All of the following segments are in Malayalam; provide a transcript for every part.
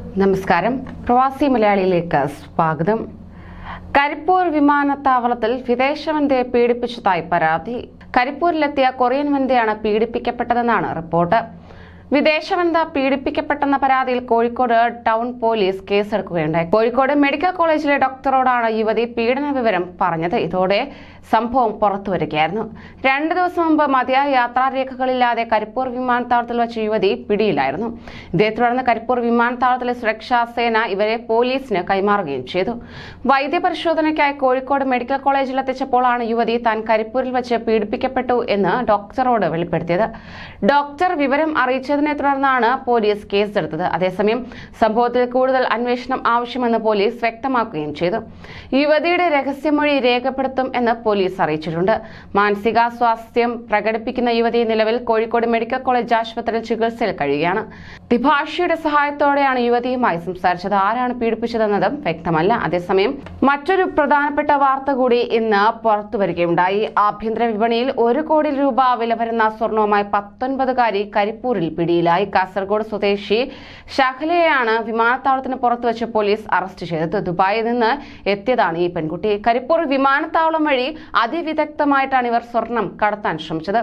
നമസ്കാരം. പ്രവാസി മലയാളിയിലേക്ക് സ്വാഗതം. കരിപ്പൂർ വിമാനത്താവളത്തിൽ വിദേശ വനിതയെ പീഡിപ്പിച്ചതായി പരാതി. കരിപ്പൂരിലെത്തിയ കൊറിയൻ വനിതയാണ് പീഡിപ്പിക്കപ്പെട്ടതെന്നാണ് റിപ്പോർട്ട്. വിദേശ വനിത പീഡിപ്പിക്കപ്പെട്ടെന്ന പരാതിയിൽ കോഴിക്കോട് ടൗൺ പോലീസ് കേസെടുക്കുകയുണ്ടായി. കോഴിക്കോട് മെഡിക്കൽ കോളേജിലെ ഡോക്ടറോടാണ് യുവതി പീഡന വിവരം പറഞ്ഞത്. ഇതോടെ സംഭവം പുറത്തു വരികയായിരുന്നു. രണ്ടു ദിവസം മുമ്പ് മതിയായ യാത്രാരേഖകളില്ലാതെ കരിപ്പൂർ വിമാനത്താവളത്തിൽ വെച്ച് യുവതി പിടിയിലായിരുന്നു. ഇതേ തുടർന്ന് കരിപ്പൂർ വിമാനത്താവളത്തിലെ സുരക്ഷാ സേന ഇവരെ പോലീസിന് കൈമാറുകയും ചെയ്തു. വൈദ്യപരിശോധനയ്ക്കായി കോഴിക്കോട് മെഡിക്കൽ കോളേജിൽ എത്തിച്ചപ്പോഴാണ് യുവതി താൻ കരിപ്പൂരിൽ വെച്ച് പീഡിപ്പിക്കപ്പെട്ടു എന്ന് ഡോക്ടറോട് വെളിപ്പെടുത്തിയത്. ഡോക്ടർ വിവരം അറിയിച്ചതിനെ തുടർന്നാണ് പോലീസ് കേസെടുത്തത്. അതേസമയം സംഭവത്തിൽ കൂടുതൽ അന്വേഷണം ആവശ്യമെന്ന് പോലീസ് വ്യക്തമാക്കുകയും ചെയ്തു. യുവതിയുടെ രഹസ്യമൊഴി രേഖപ്പെടുത്തും എന്ന് പോലീസ് അറിയിച്ചിട്ടുണ്ട്. മാനസികാസ്വാസ്ഥ്യം പ്രകടിപ്പിക്കുന്ന യുവതി നിലവിൽ കോഴിക്കോട് മെഡിക്കൽ കോളേജ് ആശുപത്രിയിൽ ചികിത്സയിൽ കഴിയുകയാണ്. ദ്വിഭാഷിയുടെ സഹായത്തോടെയാണ് യുവതിയുമായി സംസാരിച്ചത്. ആരാണ് പീഡിപ്പിച്ചതെന്നതും വ്യക്തമല്ല. അതേസമയം മറ്റൊരു പ്രധാനപ്പെട്ട വാർത്ത കൂടി ഇന്ന് പുറത്തു വരികയുണ്ടായി. ആഭ്യന്തര വിപണിയിൽ ഒരു കോടി രൂപ വില വരുന്ന സ്വർണവുമായി പത്തൊൻപതുകാരി കരിപ്പൂരിൽ പിടിയിലായി. കാസർഗോഡ് സ്വദേശി ഷഹലയെയാണ് വിമാനത്താവളത്തിന് പുറത്തു വെച്ച് പോലീസ് അറസ്റ്റ് ചെയ്തത്. ദുബായിൽ നിന്ന് എത്തിയതാണ് ഈ പെൺകുട്ടി. കരിപ്പൂർ വിമാനത്താവളം വഴി അതിവിദഗ്ധമായിട്ടാണ് ഇവർ സ്വർണം കടത്താൻ ശ്രമിച്ചത്.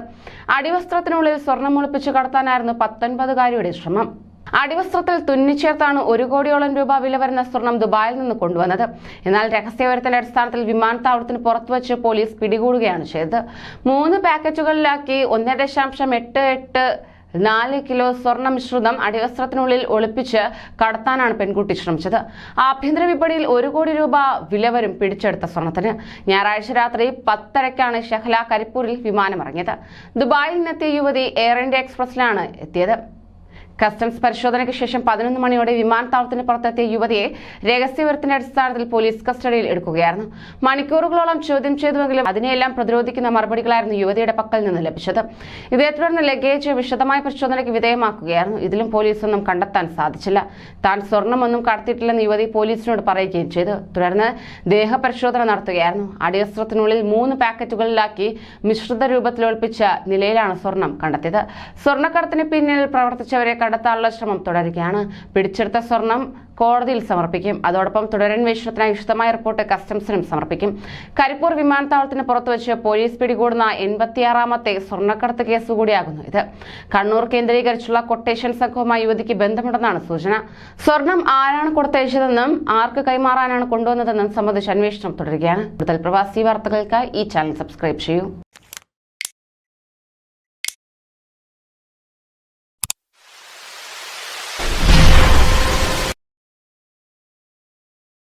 അടിവസ്ത്രത്തിനുള്ളിൽ സ്വർണം ഒളിപ്പിച്ച് കടത്താനായിരുന്നു പത്തൊൻപതുകാരിയുടെ ശ്രമം. അടിവസ്ത്രത്തിൽ തുന്നിച്ചേർത്താണ് ഒരു കോടിയോളം രൂപ വില വരുന്ന സ്വർണം ദുബായിൽ നിന്ന് കൊണ്ടുവന്നത്. എന്നാൽ രഹസ്യവിവരത്തിന്റെ അടിസ്ഥാനത്തിൽ വിമാനത്താവളത്തിന് പുറത്തുവച്ച് പോലീസ് പിടികൂടുകയാണ് ചെയ്തത്. മൂന്ന് പാക്കറ്റുകളിലാക്കി ഒന്ന് ദശാംശം എട്ട് എട്ട് നാല് കിലോ സ്വർണ മിശ്രിതം അടിവസ്ത്രത്തിനുള്ളിൽ ഒളിപ്പിച്ച് കടത്താനാണ് പെൺകുട്ടി ശ്രമിച്ചത്. ആഭ്യന്തര വിപണിയിൽ ഒരു കോടി രൂപ വില വരും പിടിച്ചെടുത്ത സ്വർണത്തിന്. ഞായറാഴ്ച രാത്രി പത്തരയ്ക്കാണ് ഷഹല കരിപ്പൂരിൽ വിമാനമിറങ്ങിയത്. ദുബായിൽ നിന്നെത്തിയ യുവതി എയർ ഇന്ത്യ എക്സ്പ്രസിലാണ് എത്തിയത്. കസ്റ്റംസ് പരിശോധനയ്ക്ക് ശേഷം പതിനൊന്ന് മണിയോടെ വിമാനത്താവളത്തിന് പുറത്തെത്തിയ യുവതിയെ രഹസ്യവിവരത്തിന്റെ അടിസ്ഥാനത്തിൽ പോലീസ് കസ്റ്റഡിയിൽ എടുക്കുകയായിരുന്നു. മണിക്കൂറുകളോളം ചോദ്യം ചെയ്തുവെങ്കിലും അതിനെയെല്ലാം പ്രതിരോധിക്കുന്ന മറുപടികളായിരുന്നു യുവതിയുടെ പക്കൽ നിന്ന് ലഭിച്ചത്. ഇതേ തുടർന്ന് ലഗേജ് വിശദമായ പരിശോധനയ്ക്ക് വിധേയമാക്കുകയായിരുന്നു. ഇതിലും പോലീസൊന്നും കണ്ടെത്താൻ സാധിച്ചില്ല. താൻ സ്വർണമൊന്നും കടത്തിയിട്ടില്ലെന്ന് യുവതി പോലീസിനോട് പറയുകയും ചെയ്തു. തുടർന്ന് ദേഹപരിശോധന നടത്തുകയായിരുന്നു. അടിവസ്ത്രത്തിനുള്ളിൽ മൂന്ന് പാക്കറ്റുകളിലാക്കി മിശ്രിത രൂപത്തിൽ ഒളിപ്പിച്ച നിലയിലാണ് സ്വർണം കണ്ടെത്തിയത്. സ്വർണക്കടത്തിന് പിന്നിൽ പ്രവർത്തിച്ചവരെ കണ്ടെത്താനുള്ള ശ്രമം തുടരുകയാണ്. പിടിച്ചെടുത്ത സ്വർണം കോടതിയിൽ സമർപ്പിക്കും. അതോടൊപ്പം തുടരന്വേഷണത്തിനായി വിശദമായ റിപ്പോർട്ട് കസ്റ്റംസിനും സമർപ്പിക്കും. കരിപ്പൂർ വിമാനത്താവളത്തിന് പുറത്തുവച്ച് പോലീസ് പിടികൂടുന്ന എൺപത്തിയാറാമത്തെ സ്വർണക്കടത്ത് കേസ് കൂടിയാകുന്നു ഇത്. കണ്ണൂർ കേന്ദ്രീകരിച്ചുള്ള കൊട്ടേഷൻ സംഘവുമായി യുവതിക്ക് ബന്ധമുണ്ടെന്നാണ് സൂചന. സ്വർണം ആരാണ് കൊടുത്തയച്ചതെന്നും ആർക്ക് കൈമാറാനാണ് കൊണ്ടുവന്നതെന്നും സംബന്ധിച്ച് അന്വേഷണം തുടരുകയാണ്. കൂടുതൽ പ്രവാസി വാർത്തകൾക്കായി ഈ ചാനൽ സബ്സ്ക്രൈബ് ചെയ്യൂ.